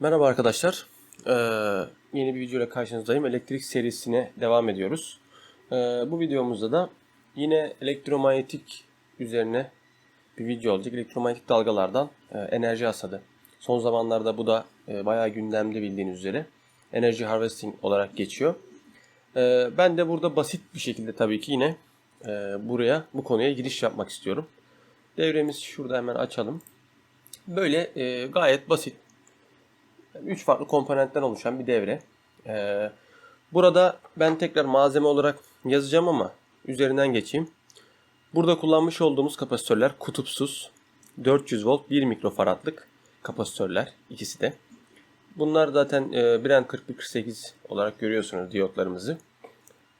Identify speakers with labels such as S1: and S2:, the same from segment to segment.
S1: Merhaba arkadaşlar. Ee, yeni bir video ile karşınızdayım. Elektrik serisine devam ediyoruz. Ee, bu videomuzda da yine elektromanyetik üzerine bir video olacak. Elektromanyetik dalgalardan e, enerji hasadı. Son zamanlarda bu da e, bayağı gündemde bildiğiniz üzere. Energy harvesting olarak geçiyor. Ee, ben de burada basit bir şekilde tabii ki yine e, buraya bu konuya giriş yapmak istiyorum. Devremizi şurada hemen açalım. Böyle e, gayet basit Üç farklı komponentten oluşan bir devre. Ee, burada ben tekrar malzeme olarak yazacağım ama üzerinden geçeyim. Burada kullanmış olduğumuz kapasitörler kutupsuz 400 volt 1 mikrofaradlık kapasitörler ikisi de. Bunlar zaten e, Brent 4148 olarak görüyorsunuz diyotlarımızı.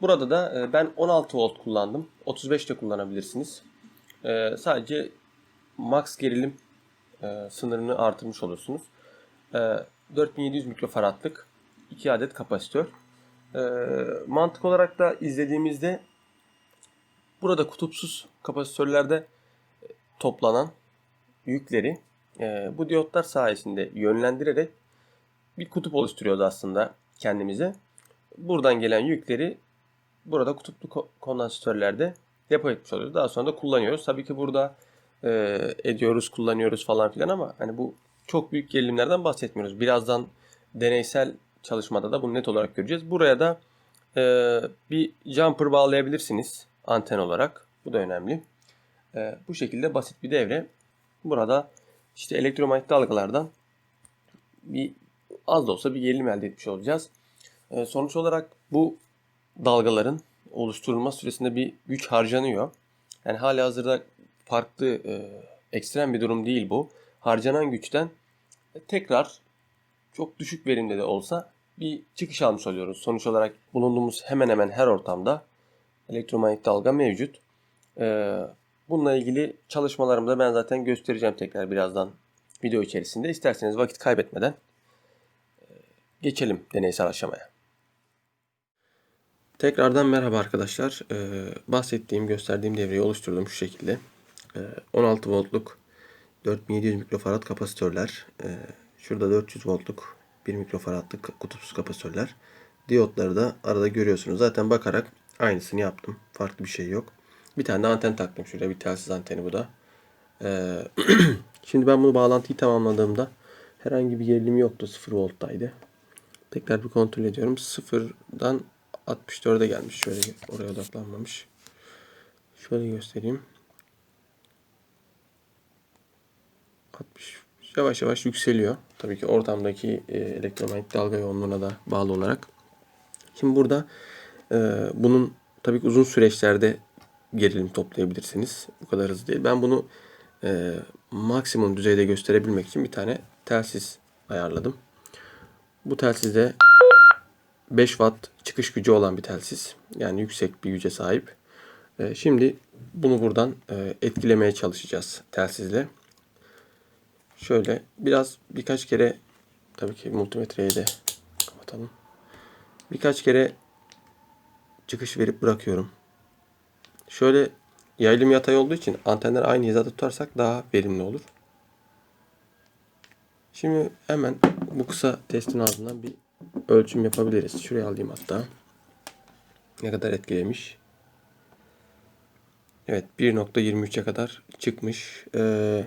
S1: Burada da e, ben 16 volt kullandım. 35 de kullanabilirsiniz. E, sadece max gerilim e, sınırını artırmış olursunuz. E, 4700 mikrofaradlık 2 adet kapasitör. E, mantık olarak da izlediğimizde burada kutupsuz kapasitörlerde toplanan yükleri e, bu diyotlar sayesinde yönlendirerek bir kutup oluşturuyoruz aslında kendimize. Buradan gelen yükleri burada kutuplu ko- kondansatörlerde depo etmiş oluyoruz. Daha sonra da kullanıyoruz. Tabii ki burada e, ediyoruz, kullanıyoruz falan filan ama hani bu çok büyük gerilimlerden bahsetmiyoruz. Birazdan deneysel çalışmada da bunu net olarak göreceğiz. Buraya da e, bir jumper bağlayabilirsiniz anten olarak. Bu da önemli. E, bu şekilde basit bir devre. Burada işte elektromanyetik dalgalardan bir az da olsa bir gerilim elde etmiş olacağız. E, sonuç olarak bu dalgaların oluşturulma süresinde bir güç harcanıyor. Yani hali hazırda farklı e, ekstrem bir durum değil bu. Harcanan güçten tekrar çok düşük verimde de olsa bir çıkış almış oluyoruz. Sonuç olarak bulunduğumuz hemen hemen her ortamda elektromanyetik dalga mevcut. Ee, bununla ilgili çalışmalarımı da ben zaten göstereceğim tekrar birazdan video içerisinde. İsterseniz vakit kaybetmeden e, geçelim deneysel aşamaya. Tekrardan merhaba arkadaşlar. Bahsettiğim, gösterdiğim devreyi oluşturdum şu şekilde. Ee, 16 voltluk 4700 mikrofarad kapasitörler. Ee, şurada 400 voltluk 1 mikrofaradlık kutupsuz kapasitörler. Diyotları da arada görüyorsunuz. Zaten bakarak aynısını yaptım. Farklı bir şey yok. Bir tane de anten taktım şuraya. Bir telsiz anteni bu da. Ee, şimdi ben bunu bağlantıyı tamamladığımda herhangi bir gerilim yoktu. 0 volttaydı. Tekrar bir kontrol ediyorum. 0'dan 64'e gelmiş. Şöyle oraya odaklanmamış. Şöyle göstereyim. 60 yavaş yavaş yükseliyor. Tabii ki ortamdaki e, elektromanyetik dalga yoğunluğuna da bağlı olarak. Şimdi burada e, bunun tabii ki uzun süreçlerde gerilim toplayabilirsiniz. Bu kadar hızlı değil. Ben bunu e, maksimum düzeyde gösterebilmek için bir tane telsiz ayarladım. Bu telsizde 5 watt çıkış gücü olan bir telsiz. Yani yüksek bir güce sahip. E, şimdi bunu buradan e, etkilemeye çalışacağız telsizle. Şöyle biraz birkaç kere tabii ki multimetreyi de kapatalım. Birkaç kere çıkış verip bırakıyorum. Şöyle yaylım yatay olduğu için antenler aynı hizada tutarsak daha verimli olur. Şimdi hemen bu kısa testin ardından bir ölçüm yapabiliriz. Şuraya alayım hatta. Ne kadar etkilemiş. Evet 1.23'e kadar çıkmış. Ee,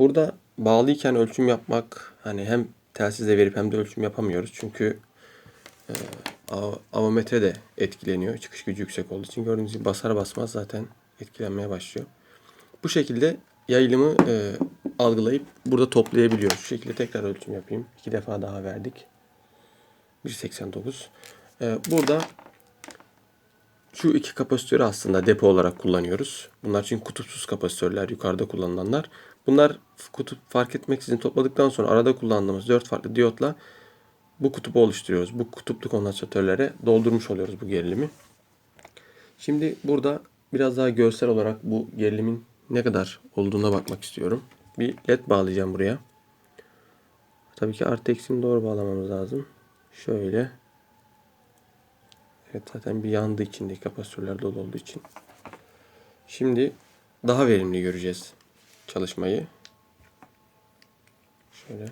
S1: Burada bağlıyken ölçüm yapmak hani hem telsizle verip hem de ölçüm yapamıyoruz. Çünkü e, avometre de etkileniyor. Çıkış gücü yüksek olduğu için gördüğünüz gibi basar basmaz zaten etkilenmeye başlıyor. Bu şekilde yayılımı e, algılayıp burada toplayabiliyoruz. Şu şekilde tekrar ölçüm yapayım. İki defa daha verdik. 1.89. E, burada şu iki kapasitörü aslında depo olarak kullanıyoruz. Bunlar için kutupsuz kapasitörler yukarıda kullanılanlar. Bunlar kutup fark etmeksizin topladıktan sonra arada kullandığımız dört farklı diyotla bu kutubu oluşturuyoruz. Bu kutuplu kondansatörlere doldurmuş oluyoruz bu gerilimi. Şimdi burada biraz daha görsel olarak bu gerilimin ne kadar olduğuna bakmak istiyorum. Bir led bağlayacağım buraya. Tabii ki artı eksini doğru bağlamamız lazım. Şöyle. Evet zaten bir yandı içindeki kapasitörler dolu olduğu için. Şimdi daha verimli göreceğiz çalışmayı. Şöyle.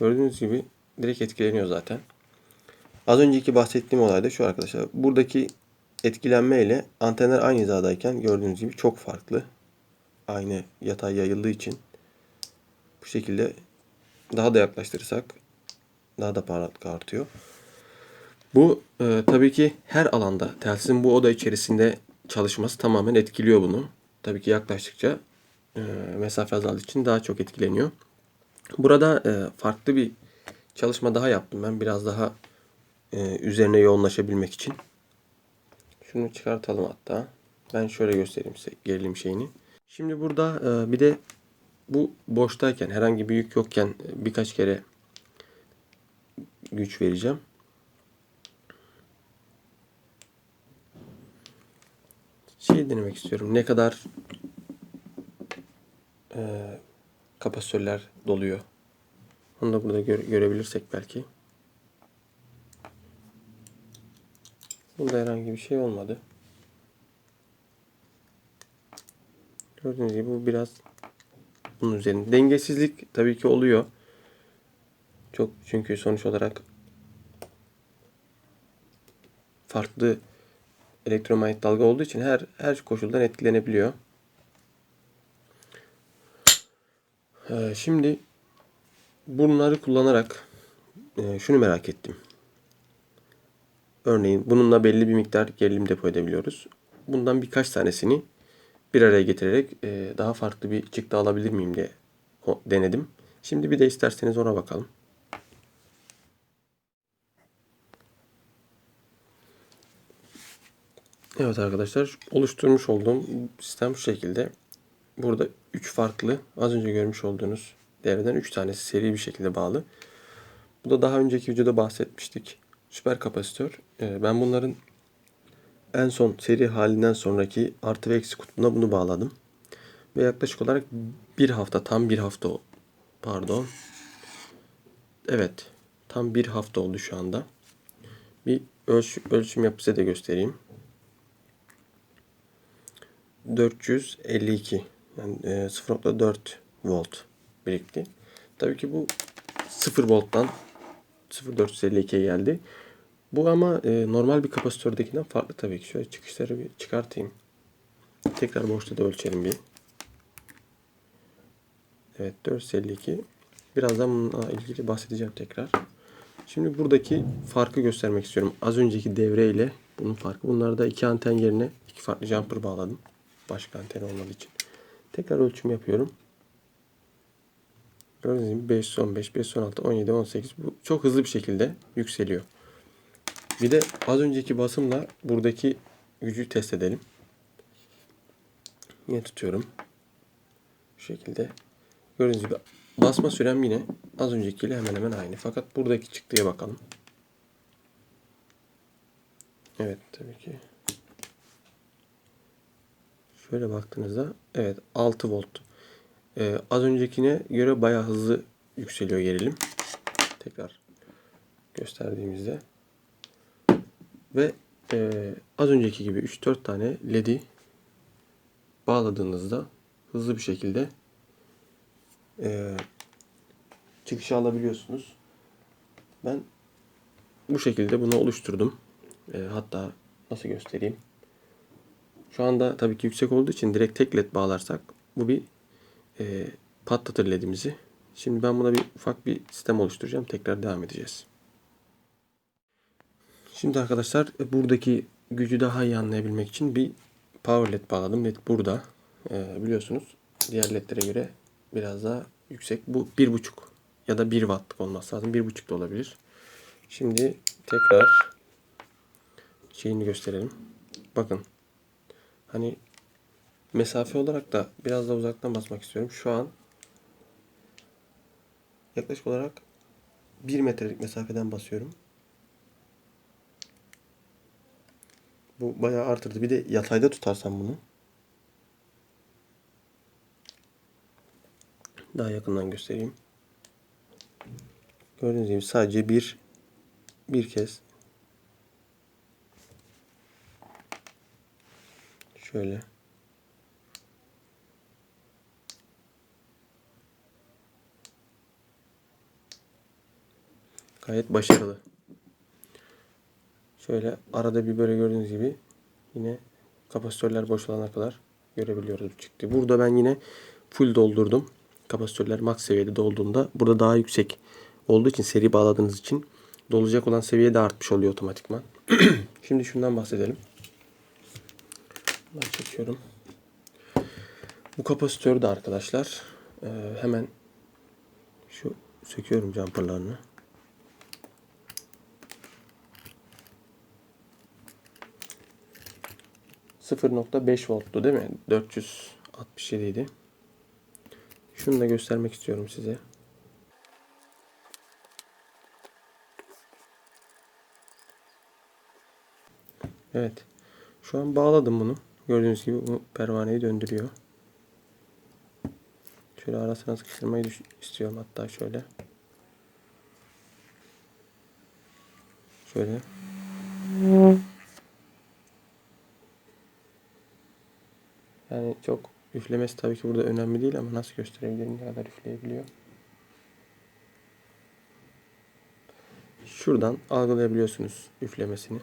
S1: Gördüğünüz gibi direkt etkileniyor zaten. Az önceki bahsettiğim olay da şu arkadaşlar. Buradaki etkilenme ile antenler aynı hizadayken gördüğünüz gibi çok farklı. Aynı yatay yayıldığı için bu şekilde daha da yaklaştırırsak daha da parlaklık artıyor. Bu e, tabii ki her alanda telsizin bu oda içerisinde çalışması tamamen etkiliyor bunu. Tabii ki yaklaştıkça e, mesafe azaldığı için daha çok etkileniyor. Burada e, farklı bir çalışma daha yaptım ben biraz daha e, üzerine yoğunlaşabilmek için. Şunu çıkartalım hatta. Ben şöyle göstereyim size gerilim şeyini. Şimdi burada bir de bu boştayken herhangi bir yük yokken birkaç kere güç vereceğim. Şey denemek istiyorum. Ne kadar e, kapasitörler doluyor. Onu da burada gö- görebilirsek belki. Burada herhangi bir şey olmadı. Gördüğünüz gibi bu biraz bunun üzerinde. Dengesizlik tabii ki oluyor. Çok çünkü sonuç olarak farklı elektromanyetik dalga olduğu için her her koşuldan etkilenebiliyor. Ee, şimdi bunları kullanarak e, şunu merak ettim. Örneğin bununla belli bir miktar gerilim depo edebiliyoruz. Bundan birkaç tanesini bir araya getirerek e, daha farklı bir çıktı alabilir miyim diye denedim. Şimdi bir de isterseniz ona bakalım. Evet arkadaşlar oluşturmuş olduğum sistem şu şekilde. Burada 3 farklı az önce görmüş olduğunuz devreden 3 tanesi seri bir şekilde bağlı. Bu da daha önceki videoda bahsetmiştik. Süper kapasitör. Ee, ben bunların en son seri halinden sonraki artı ve eksi kutbuna bunu bağladım. Ve yaklaşık olarak bir hafta tam bir hafta pardon. Evet tam bir hafta oldu şu anda. Bir ölç, ölçüm yapıp size de göstereyim. 452 yani e, 0.4 volt birikti. Tabii ki bu 0 volttan 0.452'ye geldi. Bu ama e, normal bir kapasitördekinden farklı tabii ki. Şöyle çıkışları bir çıkartayım. Tekrar boşta da ölçelim bir. Evet 452. Birazdan bununla ilgili bahsedeceğim tekrar. Şimdi buradaki farkı göstermek istiyorum. Az önceki devre ile bunun farkı. Bunlarda iki anten yerine iki farklı jumper bağladım. Başka anten olmadığı için. Tekrar ölçüm yapıyorum. Gördüğünüz gibi 515, 516, 17, 18 bu çok hızlı bir şekilde yükseliyor. Bir de az önceki basımla buradaki gücü test edelim. Yine tutuyorum. Bu şekilde. Gördüğünüz gibi basma sürem yine az öncekiyle hemen hemen aynı. Fakat buradaki çıktıya bakalım. Evet tabii ki. Şöyle baktığınızda evet 6 volt. Ee, az öncekine göre bayağı hızlı yükseliyor gerilim. Tekrar gösterdiğimizde. Ve e, az önceki gibi 3-4 tane LED'i bağladığınızda hızlı bir şekilde e, çıkışı alabiliyorsunuz. Ben bu şekilde bunu oluşturdum. E, hatta nasıl göstereyim? Şu anda tabii ki yüksek olduğu için direkt tek led bağlarsak bu bir e, patlatır ledimizi. Şimdi ben buna bir ufak bir sistem oluşturacağım. Tekrar devam edeceğiz. Şimdi arkadaşlar e, buradaki gücü daha iyi anlayabilmek için bir power led bağladım. Led burada. E, biliyorsunuz diğer ledlere göre biraz daha yüksek. Bu bir buçuk ya da 1 wattlık olması lazım. Bir buçuk da olabilir. Şimdi tekrar şeyini gösterelim. Bakın. Hani mesafe olarak da biraz da uzaktan basmak istiyorum. Şu an yaklaşık olarak 1 metrelik mesafeden basıyorum. Bu bayağı artırdı. Bir de yatayda tutarsam bunu. Daha yakından göstereyim. Gördüğünüz gibi sadece bir bir kez şöyle Gayet başarılı. Şöyle arada bir böyle gördüğünüz gibi yine kapasitörler boşalana kadar görebiliyoruz çıktı. Burada ben yine full doldurdum. Kapasitörler max seviyede dolduğunda burada daha yüksek olduğu için seri bağladığınız için dolacak olan seviye de artmış oluyor otomatikman. Şimdi şundan bahsedelim. Ben çekiyorum. Bu kapasitörü de arkadaşlar e, hemen şu söküyorum jumperlarını. ...0.5 volttu değil mi? 467 idi. Şunu da göstermek istiyorum size. Evet. Şu an bağladım bunu. Gördüğünüz gibi bu pervaneyi döndürüyor. Şöyle arasına sıkıştırmayı istiyorum hatta şöyle. Şöyle. Yani çok üflemesi tabii ki burada önemli değil ama nasıl gösterebilirim ne kadar üfleyebiliyor. Şuradan algılayabiliyorsunuz üflemesini.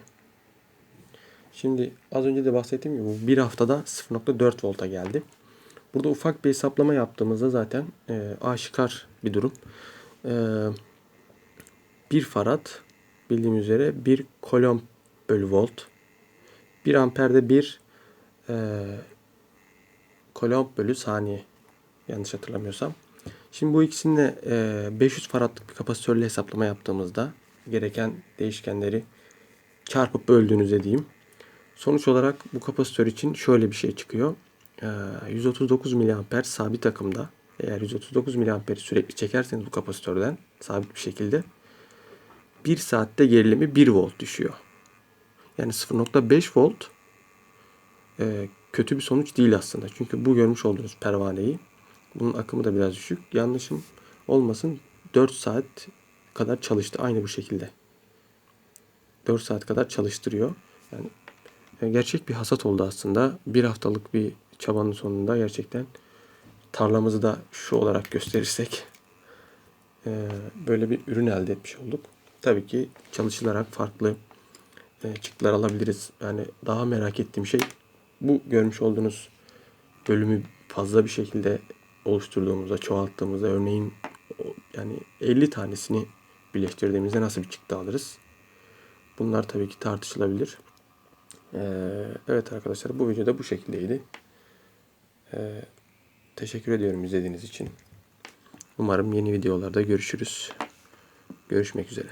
S1: Şimdi az önce de bahsettiğim gibi bir haftada 0.4 volta geldi. Burada ufak bir hesaplama yaptığımızda zaten e, aşikar bir durum. E, 1 farad bildiğim üzere 1 kolomb bölü volt. 1 amperde 1 e, kolomb bölü saniye. Yanlış hatırlamıyorsam. Şimdi bu ikisini e, 500 faradlık bir kapasitörle hesaplama yaptığımızda gereken değişkenleri çarpıp böldüğünüzde diyeyim. Sonuç olarak bu kapasitör için şöyle bir şey çıkıyor. Ee, 139 mAh sabit akımda eğer 139 mAh'i sürekli çekerseniz bu kapasitörden sabit bir şekilde 1 saatte gerilimi 1 volt düşüyor. Yani 0.5 volt e, kötü bir sonuç değil aslında. Çünkü bu görmüş olduğunuz pervaneyi bunun akımı da biraz düşük. Yanlışım olmasın 4 saat kadar çalıştı aynı bu şekilde. 4 saat kadar çalıştırıyor. Yani gerçek bir hasat oldu aslında. Bir haftalık bir çabanın sonunda gerçekten tarlamızı da şu olarak gösterirsek e, böyle bir ürün elde etmiş olduk. Tabii ki çalışılarak farklı e, çıktılar alabiliriz. Yani daha merak ettiğim şey bu görmüş olduğunuz bölümü fazla bir şekilde oluşturduğumuzda, çoğalttığımızda örneğin yani 50 tanesini birleştirdiğimizde nasıl bir çıktı alırız? Bunlar tabii ki tartışılabilir. Ee, evet arkadaşlar bu videoda bu şekildeydi. Ee, teşekkür ediyorum izlediğiniz için. Umarım yeni videolarda görüşürüz. Görüşmek üzere.